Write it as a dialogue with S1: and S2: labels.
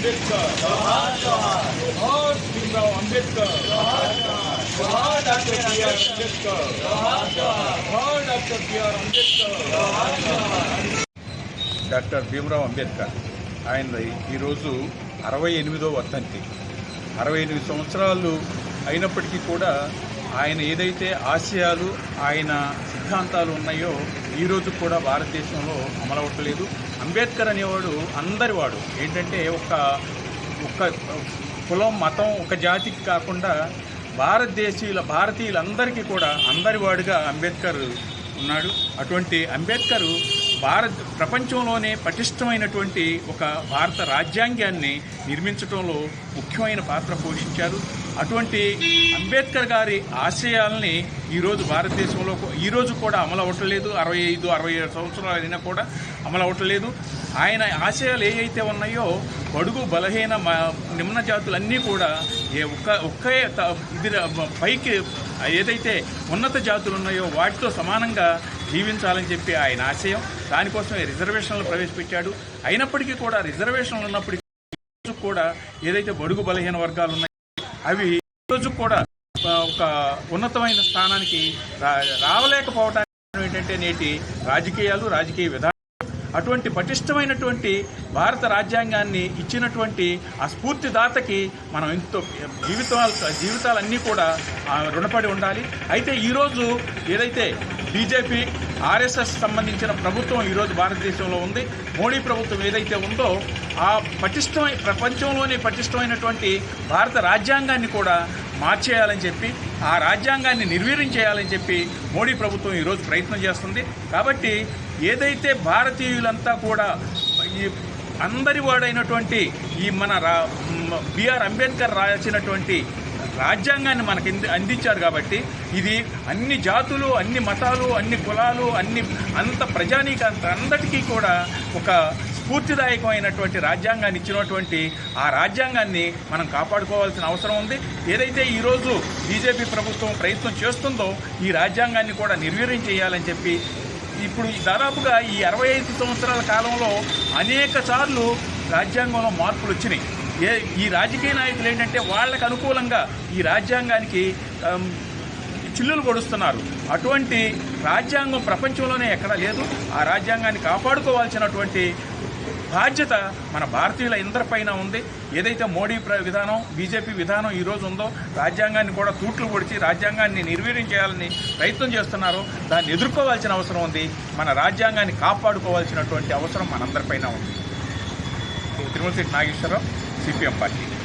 S1: అంబేద్కర్ జోహార్ భీమ్రావ్ అంబేద్కర్ జోహార్ doctor BR Ambedkar జోహార్ doctor B R Ambedkar doctor Bhimrao Ambedkar. ఆయన ఈరోజు అరవై ఎనిమిదో వర్ధంతి. అరవై ఎనిమిది సంవత్సరాలు అయినప్పటికీ కూడా ఆయన ఏదైతే ఆశయాలు ఆయన సిద్ధాంతాలు ఉన్నాయో ఈరోజు కూడా భారతదేశంలో అమలవట్లేదు అంబేద్కర్ అనేవాడు అందరివాడు ఏంటంటే ఒక ఒక కులం మతం ఒక జాతికి కాకుండా భారతదేశీయుల భారతీయులందరికీ కూడా అందరివాడుగా అంబేద్కర్ ఉన్నాడు. అటువంటి అంబేద్కర్ భారత ప్రపంచంలోనే పటిష్టమైనటువంటి ఒక భారత రాజ్యాంగాన్ని నిర్మించడంలో ముఖ్యమైన పాత్ర పోషించారు. అటువంటి అంబేద్కర్ గారి ఆశయాల్ని ఈరోజు భారతదేశంలో ఈరోజు కూడా అమలు అవ్వట్లేదు. అరవై ఐదు అరవై ఏడు సంవత్సరాలు అయినా కూడా అమలు అవ్వట్లేదు. ఆయన ఆశయాలు ఏవైతే ఉన్నాయో బడుగు బలహీన మ- నిమ్న జాతులన్నీ కూడా ఏ ఒక్క ఒక్కే త- ఇది పైకి ఏదైతే ఉన్నత జాతులు ఉన్నాయో వాటితో సమానంగా జీవించాలని చెప్పి ఆయన ఆశయం. దానికోసమే రిజర్వేషన్లు ప్రవేశపెట్టాడు. అయినప్పటికీ కూడా రిజర్వేషన్లు ఉన్నప్పటికీ రోజు కూడా ఏదైతే బడుగు బలహీన వర్గాలు ఉన్నాయో అవి రోజు కూడా ఒక ఉన్నతమైన స్థానానికి రా- రావలేకపోవడానికి ఏంటంటే నేటి రాజకీయాలు రాజకీయ విధానం అటువంటి పటిష్టమైనటువంటి భారత రాజ్యాంగాన్ని ఇచ్చినటువంటి ఆ స్ఫూర్తిదాతకి మనం ఎంతో జీవితాలు జీవితాలన్నీ కూడా రుణపడి ఉండాలి. అయితే ఈరోజు ఏదైతే బీజేపీ ఆర్ఎస్ఎస్ సంబంధించిన ప్రభుత్వం ఈరోజు భారతదేశంలో ఉంది మోడీ ప్రభుత్వం ఏదైతే ఉందో ఆ పటిష్టమై ప్రపంచంలోనే పటిష్టమైనటువంటి భారత రాజ్యాంగాన్ని కూడా మార్చేయాలని చెప్పి ఆ రాజ్యాంగాన్ని నిర్వీర్యం చేయాలని చెప్పి మోడీ ప్రభుత్వం ఈరోజు ప్రయత్నం చేస్తుంది. కాబట్టి ఏదైతే భారతీయులంతా కూడా ఈ అందరి వాడైనటువంటి ఈ మన రా బిఆర్ అంబేద్కర్ రాసినటువంటి రాజ్యాంగాన్ని మనకి అందించారు కాబట్టి ఇది అన్ని జాతులు అన్ని మతాలు అన్ని కులాలు అన్ని అంత ప్రజానీకాంత అందరికీ కూడా ఒక స్ఫూర్తిదాయకమైనటువంటి రాజ్యాంగాన్ని ఇచ్చినటువంటి ఆ రాజ్యాంగాన్ని మనం కాపాడుకోవాల్సిన అవసరం ఉంది. ఏదైతే ఈరోజు బీజేపీ ప్రభుత్వం ప్రయత్నం చేస్తుందో ఈ రాజ్యాంగాన్ని కూడా నిర్వీర్యం చేయాలని చెప్పి ఇప్పుడు ఈ దాదాపుగా ఈ అరవై ఐదు సంవత్సరాల కాలంలో అనేక సార్లు రాజ్యాంగంలో మార్పులు వచ్చినాయి. ఏ ఈ రాజకీయ నాయకులు ఏంటంటే వాళ్ళకు అనుకూలంగా ఈ రాజ్యాంగానికి చిల్లులు పొడుస్తున్నారు అటువంటి రాజ్యాంగం ప్రపంచంలోనే ఎక్కడా లేదు. ఆ రాజ్యాంగాన్ని కాపాడుకోవాల్సినటువంటి బాధ్యత మన భారతీయుల అందరిపైన ఉంది. ఏదైతే మోడీ ప్ర- విధానం బీజేపీ విధానం ఈరోజు ఉందో రాజ్యాంగాన్ని కూడా తూట్లు పొడిచి రాజ్యాంగాన్ని నిర్వీర్యం చేయాలని ప్రయత్నం చేస్తున్నారో. దాన్ని ఎదుర్కోవాల్సిన అవసరం ఉంది. మన రాజ్యాంగాన్ని కాపాడుకోవాల్సినటువంటి అవసరం మనందరిపైన ఉంది. Tirumala Nageswararao CPM party.